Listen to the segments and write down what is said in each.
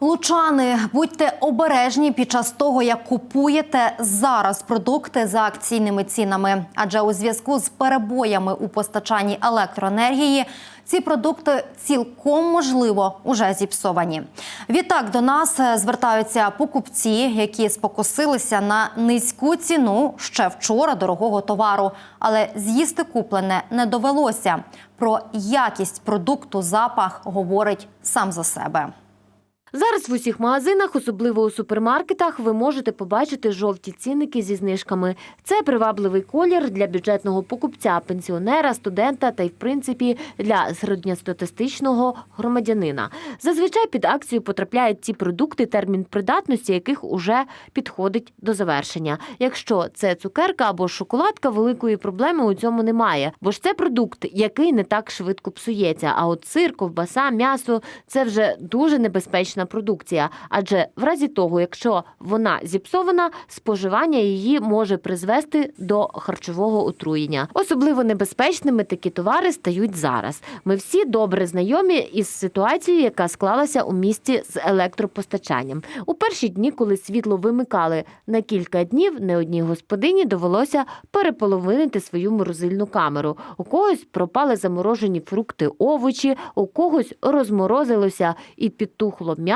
Лучани, будьте обережні під час того, як купуєте зараз продукти за акційними цінами. Адже у зв'язку з перебоями у постачанні електроенергії ці продукти цілком можливо уже зіпсовані. Відтак до нас е, звертаються покупці, які спокусилися на низьку ціну ще вчора дорогого товару, але з'їсти куплене не довелося. Про якість продукту запах говорить сам за себе. Зараз в усіх магазинах, особливо у супермаркетах, ви можете побачити жовті цінники зі знижками. Це привабливий колір для бюджетного покупця, пенсіонера, студента та й, в принципі, для середньостатистичного громадянина. Зазвичай під акцію потрапляють ті продукти, термін придатності яких уже підходить до завершення. Якщо це цукерка або шоколадка, великої проблеми у цьому немає, бо ж це продукт, який не так швидко псується. А от сир, ковбаса, м'ясо це вже дуже небезпечна продукція. Адже в разі того, якщо вона зіпсована, споживання її може призвести до харчового отруєння. Особливо небезпечними такі товари стають зараз. Ми всі добре знайомі із ситуацією, яка склалася у місті з електропостачанням. У перші дні, коли світло вимикали на кілька днів, не одній господині довелося переполовинити свою морозильну камеру. У когось пропали заморожені фрукти, овочі, у когось розморозилося і підтухло м'ясо,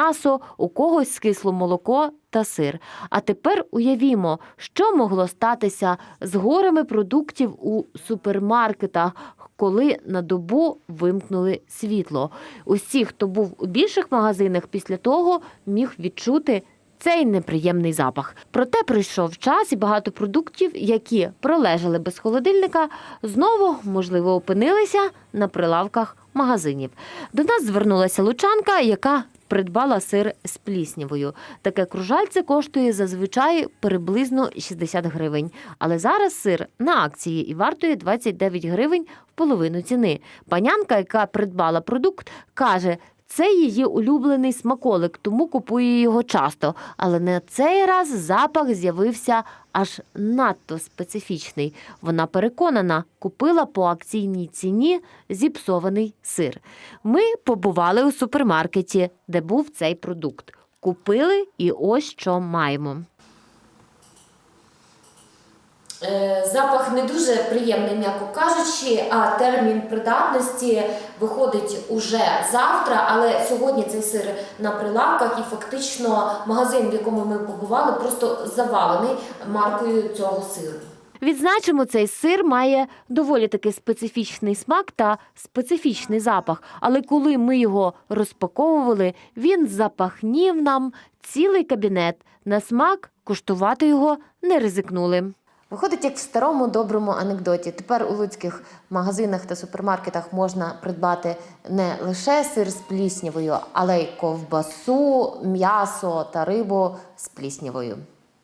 у когось скисло молоко та сир. А тепер уявімо, що могло статися з горами продуктів у супермаркетах, коли на добу вимкнули світло. Усі, хто був у більших магазинах, після того міг відчути. Цей неприємний запах. Проте прийшов час, і багато продуктів, які пролежали без холодильника, знову можливо опинилися на прилавках магазинів. До нас звернулася лучанка, яка придбала сир з пліснявою. Таке кружальце коштує зазвичай приблизно 60 гривень. Але зараз сир на акції і вартує 29 гривень в половину ціни. Панянка, яка придбала продукт, каже. Це її улюблений смаколик, тому купує його часто. Але на цей раз запах з'явився аж надто специфічний. Вона переконана, купила по акційній ціні зіпсований сир. Ми побували у супермаркеті, де був цей продукт. Купили і ось що маємо. Е, Запах не дуже приємний, м'яко кажучи, а термін придатності виходить уже завтра. Але сьогодні цей сир на прилавках і фактично магазин, в якому ми побували, просто завалений маркою цього сиру. Відзначимо, цей сир має доволі таки специфічний смак та специфічний запах. Але коли ми його розпаковували, він запахнів нам цілий кабінет. На смак куштувати його не ризикнули. Виходить, як в старому доброму анекдоті. Тепер у луцьких магазинах та супермаркетах можна придбати не лише сир з пліснявою, але й ковбасу, м'ясо та рибу з пліснявою.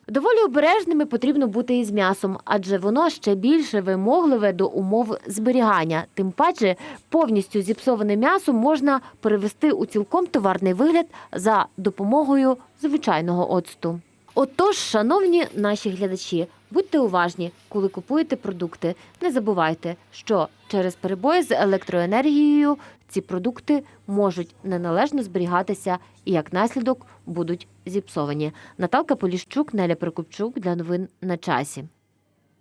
Доволі обережними потрібно бути із м'ясом, адже воно ще більше вимогливе до умов зберігання. Тим паче повністю зіпсоване м'ясо можна перевести у цілком товарний вигляд за допомогою звичайного оцту. Отож, шановні наші глядачі, будьте уважні, коли купуєте продукти. Не забувайте, що через перебої з електроенергією ці продукти можуть неналежно зберігатися і як наслідок будуть зіпсовані. Наталка Поліщук, Неля Прокопчук для новин на часі.